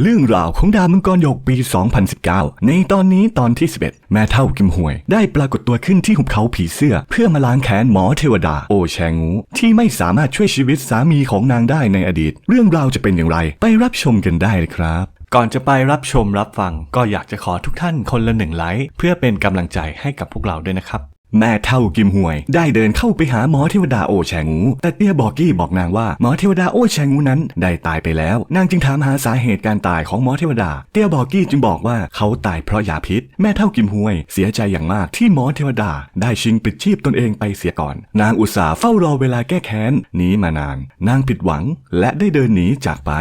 เรื่องราวของดาวมังกรหยกปี 2019 ในตอนนี้ตอนที่ 11 แม่เท่ากิมหวย ได้ปรากฏตัวขึ้นที่หุบเขาผีเสื้อ เพื่อมาล้างแค้นหมอเทวดา โอแชงู ที่ไม่สามารถช่วยชีวิตสามีของนางได้ในอดีต เรื่องราวจะเป็นอย่างไร ไปรับชมกันได้เลยครับ ก่อนจะไปรับชมรับฟัง ก็อยากจะขอทุกท่านคนละหนึ่งไลค์เพื่อเป็นกำลังใจให้กับพวกเราด้วยนะครับ แม่เท่ากิมหวย ได้เดินเข้าไปหาหมอเทวดาโอแชงูแต่เตี้ยบอกกี้บอกนางว่าหมอเทวดาโอแชงูนั้นได้ตายไปแล้ว นางจึงถามหาสาเหตุการตายของหมอเทวดา เตี้ยบอกกี้จึงบอกว่าเขาตายเพราะยาพิษ แม่เท่ากิมหวย เสียใจอย่างมากที่หมอเทวดา ได้ชิงปิดชีพตนเองไปเสียก่อน นางอุตส่าห์เฝ้ารอเวลาแก้แค้นนี้มานาน นางผิดหวังและได้เดินหนีจากไป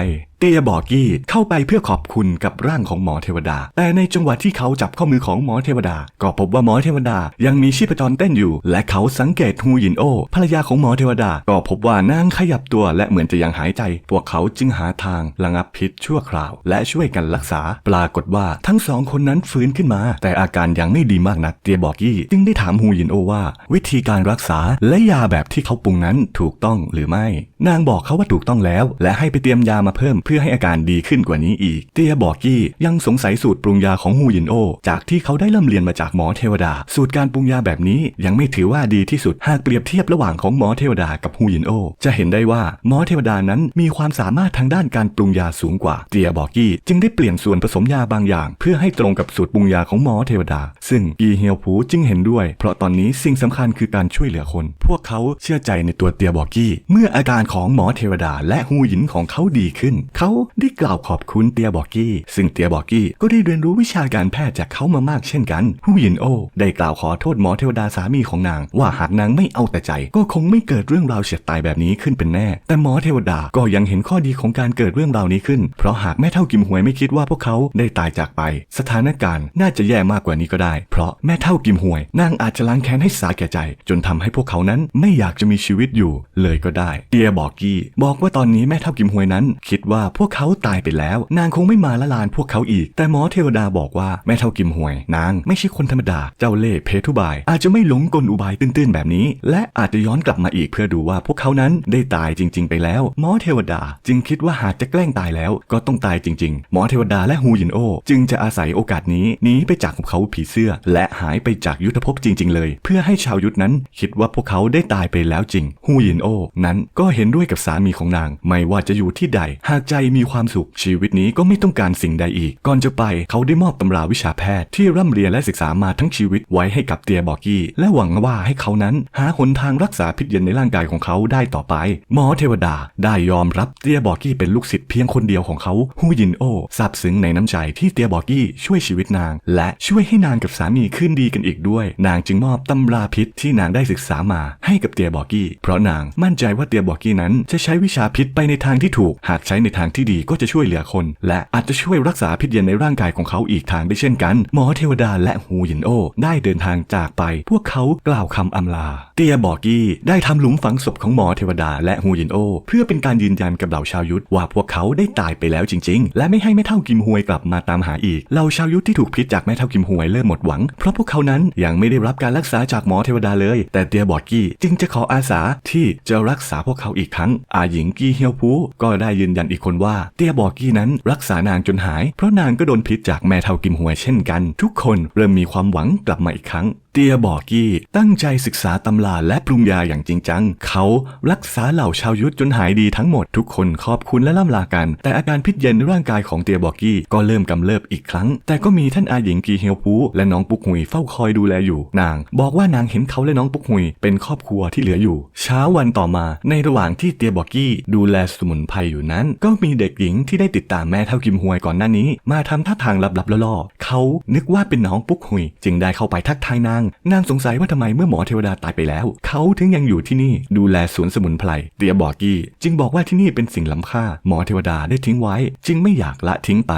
เตียบอกกี้เข้าไปเพื่อขอบคุณกับร่างของหมอเทวดา แต่ในจังหวะที่เขาจับข้อมือของหมอเทวดา ก็พบว่าหมอเทวดายังมีชีพจรเต้นอยู่ และเขาสังเกตฮูยินโอภรรยาของหมอเทวดา ก็พบว่านางขยับตัวและเหมือนจะยังหายใจ พวกเขาจึงหาทางระงับพิษชั่วคราว และช่วยกันรักษา ปรากฏว่าทั้งสองคนนั้นฟื้นขึ้นมา แต่อาการยังไม่ดีมากนัก เตียบอกกี้จึงได้ถามฮูยินโอว่า วิธีการรักษาและยาแบบที่เขาปรุงนั้นถูกต้องหรือไม่ นางบอกเขาว่าถูกต้องแล้ว และให้ไปเตรียมยามาเพิ่มเพื่อื่อให้อาการดีขึ้นกว่านี้อีก เตียบอกกี้ยังสงสัยสูตรปรุงยาของฮูยินโอ จากที่เขาได้เริ่มเรียนมาจากหมอเทวดา สูตรการปรุงยาแบบนี้ยังไม่ถือว่าดีที่สุดหากเปรียบเทียบระหว่างของหมอเทวดากับฮูยินโอ จะเห็นได้ว่าหมอเทวดานั้นมีความสามารถทางด้านการปรุงยาสูงกว่า เตียบอกกี้จึงได้เปลี่ยนส่วนผสมยาบางอย่าง เพื่อให้ตรงกับสูตรปรุงยาของหมอเทวดา ซึ่งกีเฮียวผูจึงเห็นด้วย เพราะตอนนี้สิ่งสำคัญคือการช่วยเหลือคน พวกเขาเชื่อใจในตัวเตียบอกกี้ เมื่ออาการของหมอเทวดาและฮูหยินของเขาดีขึ้นเขาได้กล่าวขอบคุณเตียบอกกี้ ซึ่งเตียบอกกี้ก็ได้เรียนรู้วิชาการแพทย์จากเขามามากเช่นกันฮูหยินโอ ได้กล่าวขอโทษหมอเทวดาสามีของนาง ว่าหากนางไม่เอาแต่ใจ ก็คงไม่เกิดเรื่องราวเฉียดตายแบบนี้ขึ้นเป็นแน่ แต่หมอเทวดาก็ยังเห็นข้อดีของการเกิดเรื่องราวนี้ขึ้น เพราะหากแม่เท่ากิมหวยไม่คิดว่าพวกเขาได้ตายจากไป สถานการณ์น่าจะแย่มากกว่านี้ก็ได้ เพราะแม่เท่ากิมหวยนางอาจจะล้างแค้นให้สาแก่ใจ จนทำให้พวกเขานั้นไม่อยากจะมีชีวิตอยู่เลยก็ได้ เตียบอกกี้ บอกว่าตอนนี้แม่เท่ากิมหวยนั้น คิดว่าพวกเขาตายไปแล้ว นางคงไม่มาละลานพวกเขาอีก แต่หมอเทวดาบอกว่าแม่เท่ากิมหวย นางไม่ใช่คนธรรมดา เจ้าเล่ห์เพทุบาย อาจจะไม่หลงกลอุบายตื้นๆแบบนี้ และอาจจะย้อนกลับมาอีกเพื่อดูว่าพวกเขานั้นได้ตายจริง ๆ ไปแล้ว หมอเทวดาจึงคิดว่าหากจะแกล้งตายแล้ว ก็ต้องตายจริง ๆ หมอเทวดาและฮูยินโอ จึงจะอาศัยโอกาสนี้หนีไปจากหุบเขาผีเสื้อ และหายไปจากยุทธภพจริง ๆ เลย เพื่อให้ชาวยุทธนั้น คิดว่าพวกเขาได้ตายไปแล้วจริงฮูยินโอ นั้นก็เห็นด้วยกับสามีของนาง ไม่ว่าจะอยู่ที่ใดหากใจมีความสุข ชีวิตนี้ก็ไม่ต้องการสิ่งใดอีก ก่อนจะไปเขาได้มอบตำราวิชาแพทย์ที่ร่ำเรียนและศึกษามาทั้งชีวิตไว้ให้กับเตียบอกกี้ และหวังว่าให้เขานั้นหาหนทางรักษาพิษเย็นในร่างกายของเขาได้ต่อไป หมอเทวดาได้ยอมรับเตียบอกกี้เป็นลูกศิษย์เพียงคนเดียวของเขาฮูยินโอซาบซึ้งในน้ำใจที่เตียบอกกี้ช่วยชีวิตนาง และช่วยให้นางกับสามีขึ้นดีกันอีกด้วย นางจึงมอบตำราพิษที่นางได้ศึกษามาให้กับเตียบอกกี้ เพราะนางมั่นใจว่าเตียบอกกี้นั้นจะใช้วิชาพิษไปในทางที่ถูก หากใช้ในทางที่ดีก็จะช่วยเหลือคน และอาจจะช่วยรักษาพิษเย็นในร่างกายของเขาอีกทางได้เช่นกัน หมอเทวดาและฮูยินโอ ได้เดินทางจากไป พวกเขากล่าวคำอำลา เตียบอกกี้ได้ทำหลุมฝังศพของหมอเทวดาและฮูยินโอ เพื่อเป็นการยืนยันกับเหล่าชาวยุทธว่าพวกเขาได้ตายไปแล้วจริง ๆ และไม่ให้แม่เท่ากิมฮวยกลับมาตามหาอีกเหล่าชาวยุทธที่ถูกพิษจากแม่เท่ากิมฮวยเริ่มหมดหวัง เพราะพวกเขานั้นยังไม่ได้รับการรักษาจากหมอเทวดาเลย แต่เตียบอกกี้จึงจะขออาสาที่จะรักษาพวกเขาอีกครั้งอาหญิงกีเฮียวพูก็ได้ยืนยันอีกคนว่าเตียบอกกี้นั้นรักษานางจนหาย เพราะนางก็โดนพิษจากแม่เท่ากิมหวยเช่นกัน ทุกคนเริ่มมีความหวังกลับมาอีกครั้ง เตียบอกกี้ตั้งใจศึกษาตำราและปรุงยาอย่างจริงจัง เขารักษาเหล่าชาวยุทธจนหายดีทั้งหมดทุกคนขอบคุณและล่ำลากัน แต่อาการพิษเย็นในร่างกายของเตียบอกกี้ก็เริ่มกำเริบอีกครั้ง แต่ก็มีท่านอาหญิงกีเฮียวพูและน้องปุกหุยเฝ้าคอยดูแลอยู่ นาง บอกว่านางเห็นเขาและน้องปุกหุยเป็นครอบครัวที่เหลืออยู่ เช้าวันต่อมา ในระหว่างที่เตียบอกกี้ดูแลสมุนไพรอยู่นั้น ก็มีเด็กหญิงที่ได้ติดตามแม่เท่ากิมฮวยก่อนหน้านี้ มาทำท่าทางลับๆล่อๆเขานึกว่าเป็นน้องปุกหุย จึงได้เข้าไปทักทายนางนางสงสัยว่าทำไมเมื่อหมอเทวดาตายไปแล้ว เขาถึงยังอยู่ที่นี่ดูแลสวนสมุนไพรเตียบอกกี้ จึงบอกว่าที่นี่เป็นสิ่งล้ำค่า หมอเทวดาได้ทิ้งไว้ จึงไม่อยากละทิ้งไป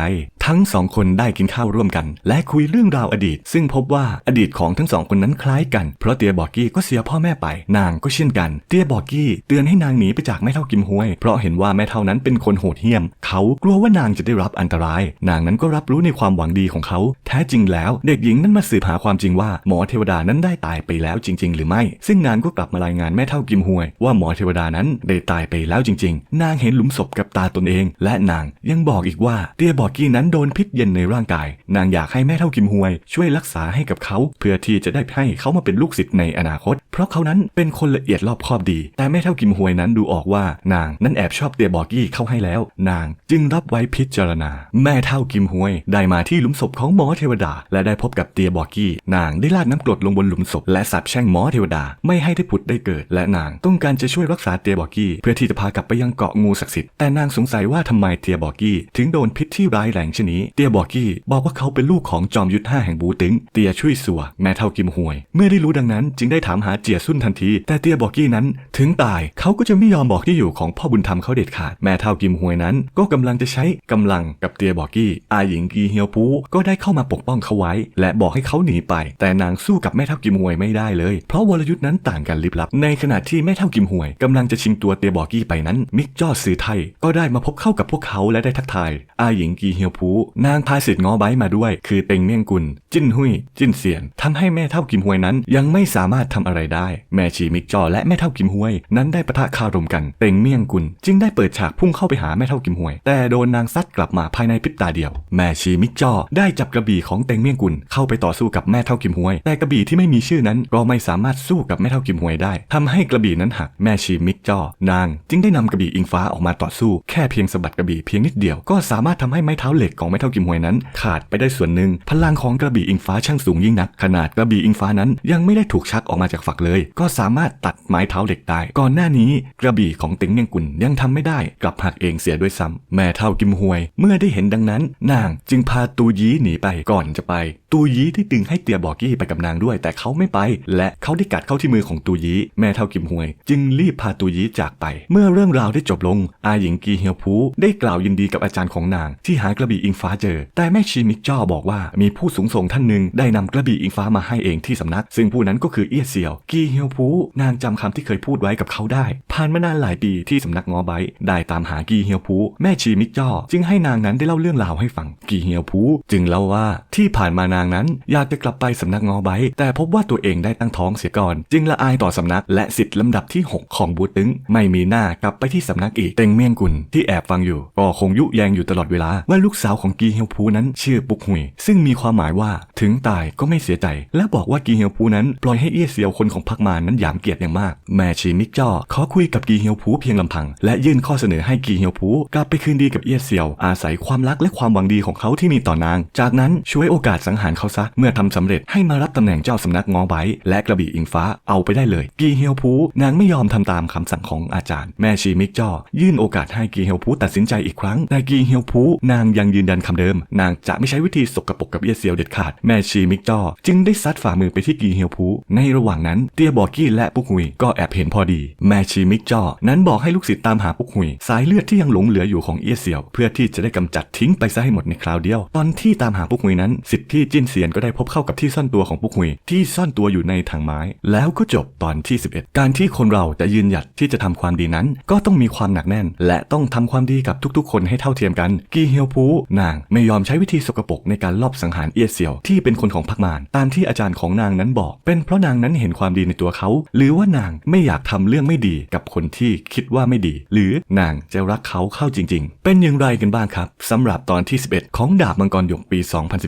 ทั้งสองคนได้กินข้าวร่วมกัน และคุยเรื่องราวอดีต ซึ่งพบว่าอดีตของทั้งสองคนนั้นคล้ายกัน เพราะเตียบอกกี้ก็เสียพ่อแม่ไป นางก็เช่นกัน เตียบอกกี้เตือนให้นางหนีไปจากแม่เท่ากิมฮวย เพราะเห็นว่าแม่เท่านั้นเป็นคนโหดเหี้ยม เขากลัวว่านางจะได้รับอันตราย นางนั้นก็รับรู้ในความหวังดีของเขา แท้จริงแล้ว เด็กหญิงนั้นมาสืบหาความจริงว่าหมอเทวดานั้นได้ตายไปแล้วจริง ๆ หรือไม่ ซึ่งนางก็กลับมารายงานแม่เท่ากิมฮวย ว่าหมอเทวดานั้นได้ตายไปแล้วจริง ๆ นางเห็นหลุมศพกับตาตนเอง และนางยังบอกอีกว่าเตียบอกกี้นั้นโดนพิษเย็นในร่างกาย นางอยากให้แม่เท่ากิมฮวย ช่วยรักษาให้กับเขา เพื่อที่จะได้ให้เขามาเป็นลูกศิษย์ในอนาคต เพราะเขานั้นเป็นคนละเอียดรอบคอบดี แต่แม่เท่ากิมฮวยนั้นดูออกว่า นางนั้นแอบชอบเตียบอกกี้เข้าให้แล้ว นางจึงรับไว้พิจารณา แม่เท่ากิมฮวย ได้มาที่หลุมศพของหมอเทวดา และได้พบกับเตียบอกกี้ นางได้ลาดน้ำกรดลงบนหลุมศพ และสาปแช่งหมอเทวดาไม่ให้ได้ผุดได้เกิด และนางต้องการจะช่วยรักษาเตียบอกกี้ เพื่อที่จะพากลับไปยังเกาะงูศักดิ์สิทธิ์แต่นางสงสัยว่าทำไมเตียบอกี้ถึงโดนพิษที่ร้ายแรงเช่นนี้เตียบอกกี้บอกว่าเขาเป็นลูกของจอมยุทธห้าแห่งบูตึงเตียช่วยสัวแม่เท่ากิมฮวย เมื่อได้รู้ดังนั้นจึงได้ถามหาเจียซุนทันที แต่เตียบอกกี้นั้นถึงตายเขาก็จะไม่ยอมบอกที่อยู่ของพ่อบุญธรรมเขาเด็ดขาดแม่เท่ากิมฮวยนั้น ก็กำลังจะใช้กำลังกับเตียบอกกี้อาหญิงกีเฮียวปูก็ได้เข้ามาปกป้องเขาไว้ และบอกให้เขาหนีไป แต่นางสู้กับแม่เท่ากิมฮวยไม่ได้เลย เพราะวรยุทธ์นั้นต่างกันลิบลับ ในขณะที่แม่เท่ากิมฮวยกำลังจะชิงตัวเตียบอกกี้ไปนั้น มิกจ้อซือไทยก็ได้มาพบเข้ากับพวกเขาและได้ทักทายอาหญิงกีเฮียวปูนางพาสิทธิ์ง้อไบมาด้วย คือเต็งเมี่ยงกุล จิ้นหุยจิ้นเสียนทำให้แม่เท่ากิมฮวยนั้น ยังไม่สามารถทำอะไรได้ แม่ชีมิกจอและแม่เท่ากิมฮวย นั้นได้ปะทะคารมกัน เต็งเมี่ยงกุล จึงได้เปิดฉากพุ่งเข้าไปหาแม่เท่ากิมฮวย แต่โดนนางซัดกลับมาภายในพริบตาเดียว แม่ชีมิกจอได้จับกระบี่ของเต็งเมี่ยงกุลเข้าไปต่อสู้กับแม่เท่ากิมฮวย แต่กระบี่ที่ไม่มีชื่อนั้นก็ไม่สามารถสู้กับแม่เท่ากิมฮวยได้ทำให้กระบี่นั้นหักแม่ชีมิกจอนาง จึงได้นำกระบี่อิงฟ้าออกมาต่อสู้ แค่เพียงสะบัดกระบี่เพียงนิดเดียวก็สามารถทำให้ไม้เท้าเหล็กของแม่เท่ากิมฮวยนั้น ขาดไปได้ส่วนหนึ่ง พลังของกระบี่อิงฟ้าช่างสูงยิ่งนัก ขนาดกระบี่อิงฟ้านั้น ยังไม่ได้ถูกชักออกมาจากฝักเลย ก็สามารถตัดไม้เท้าเหล็กได้ก่อนหน้านี้กระบี่ของเต็งเมียงกุลยังทำไม่ได้กลับหักเองเสียด้วยซ้ำแม่เท่ากิมฮวย เมื่อได้เห็นดังนั้น นางจึงพาตูยีหนีไปก่อนจะไป ตูยีที่ดึงให้เตียบอกกี้ไปกับนางด้วย แต่เขาไม่ไป และเขาได้กัดเข้าที่มือของตูยีแม่เท่ากิมฮวย จึงรีบพาตูยีจากไป เมื่อเรื่องราวได้จบลงอาหญิงกีเฮียวพูได้กล่าวยินดีกับอาจารย์ของนาง ที่หากระบี่อิงฟ้าเจอ แต่แม่ชีมิกจ้อบอกว่ามีผู้สูงส่งท่านหนึ่งได้นำกระบี่อิงฟ้ามาให้เองที่สำนัก ซึ่งผู้นั้นก็คือเอี้ยเซียว กีเฮียวพูนางจำคำที่เคยพูดไว้กับเขาได้ ผ่านมานานหลายปีที่สำนักงอไบได้ตามหากีเฮียวพูแม่ชีมิกจ้อจึงให้นางนั้นได้เล่าเรื่องราวให้ฟัง กีเฮียวพูจึงเล่าว่าที่ผ่านมานางนั้นอยากจะกลับไปสำนักงอไบแต่พบว่าตัวเองได้ตั้งท้องเสียก่อน จึงละอายต่อสำนักและสิทธิ์ลำดับที่ 6 ของบูตึง ไม่มีหน้ากลับไปที่สำนักอีกเต็งเมี่ยงกุลที่แอบฟังอยู่ก็คงยุแยงอยู่ตลอดเวลาว่าลูกสาวของกีเฮียวพูนั้นชื่อปุกหุย ซึ่งมีความหมายว่าถึงตายก็ไม่เสียใจ และบอกว่ากีเฮียวพูนั้นปล่อยให้เอี้ยเซียวคนของพักมานั้นหยามเกียรติอย่างมาก แม่ชีมิกจ้อขอคุยกับกีเฮียวพูเพียงลำพัง และยื่นข้อเสนอให้กีเฮียวพูกลับไปคืนดีกับเอี้ยเซียว อาศัยความรักและความหวังดีของเขาที่มีต่อนาง จากนั้นช่วยโอกาสสังหารเขาซะ เมื่อทำสำเร็จให้มารับตำแหน่งเจ้าสำนักงอไบและกระบี่อิงฟ้าเอาไปได้เลย กีเฮียวพูนางไม่ยอมทำตามคำสั่งของอาจารย์ แม่ชีมิกจ้อยื่นโอกาสให้กีเฮียวพูตัดสินใจอีกครั้งแต่กีเฮียวพูนางยังยืนยันคำเดิม นางจะไม่ใช้วิธีสกปรกกับเอียเซียวเด็ดขาด แม่ชีมิกจ้อจึงได้ซัดฝ่ามือไปที่กีเฮียวพูในระหว่างนั้นเตียบอกกี้และปุกหุยก็แอบเห็นพอดี แม่ชีมิกจ้อนั้นบอกให้ลูกศิษย์ตามหาปุกหุย สายเลือดที่ยังหลงเหลืออยู่ของเอียเซียว เพื่อที่จะได้กำจัดทิ้งไปซะให้หมดในคราวเดียว ตอนที่ตามหาปุกหุยนั้นสิทธิ์ที่จิ้นเซียนก็ได้พบเข้ากับที่ซ่อนตัวของปุกหุย ที่ซ่อนตัวอยู่ในถังไม้ แล้วก็จบตอนที่ 11 การที่คนเราจะยืนหยัดที่จะทำความดีนั้น ก็ต้องมีความหนักแน่น และต้องทำความดีกับทุกๆ คนให้เท่าเทียมกัน กีเฮียวพูนางไม่ยอมใช้วิธีสกปรกในการลอบสังหารเอียเซียวที่เป็นคนของพักมานตามที่อาจารย์ของนางนั้นบอก เป็นเพราะนางนั้นเห็นความดีในตัวเขา หรือว่านางไม่อยากทำเรื่องไม่ดีกับคนที่คิดว่าไม่ดี หรือนางจะรักเขาเข้าจริง ๆ เป็นอย่างไรกันบ้างครับสำหรับตอนที่ 11 ของดาบมังกรหยกปี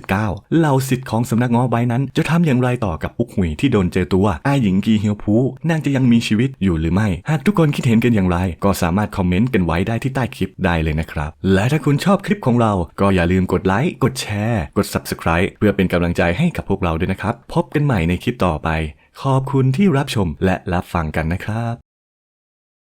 2019เหล่าสิทธิ์ของสำนักง้อใบนั้น จะทำอย่างไรต่อกับปุกหุยที่โดนเจอตัวอาหญิงกีเฮียวพูนางจะยังมีชีวิตอยู่หรือไม่ หากทุกคนคิดเห็นกันอย่างไร ก็สามารถคอมเมนต์กันไว้ได้ที่ใต้คลิปได้เลยนะครับ และถ้าคุณชอบคลิปของเราก็อย่าลืมกดไลค์ กดแชร์ กด Subscribe เพื่อเป็นกำลังใจให้กับพวกเราด้วยนะครับ พบกันใหม่ในคลิปต่อไป ขอบคุณที่รับชมและรับฟังกันนะครับ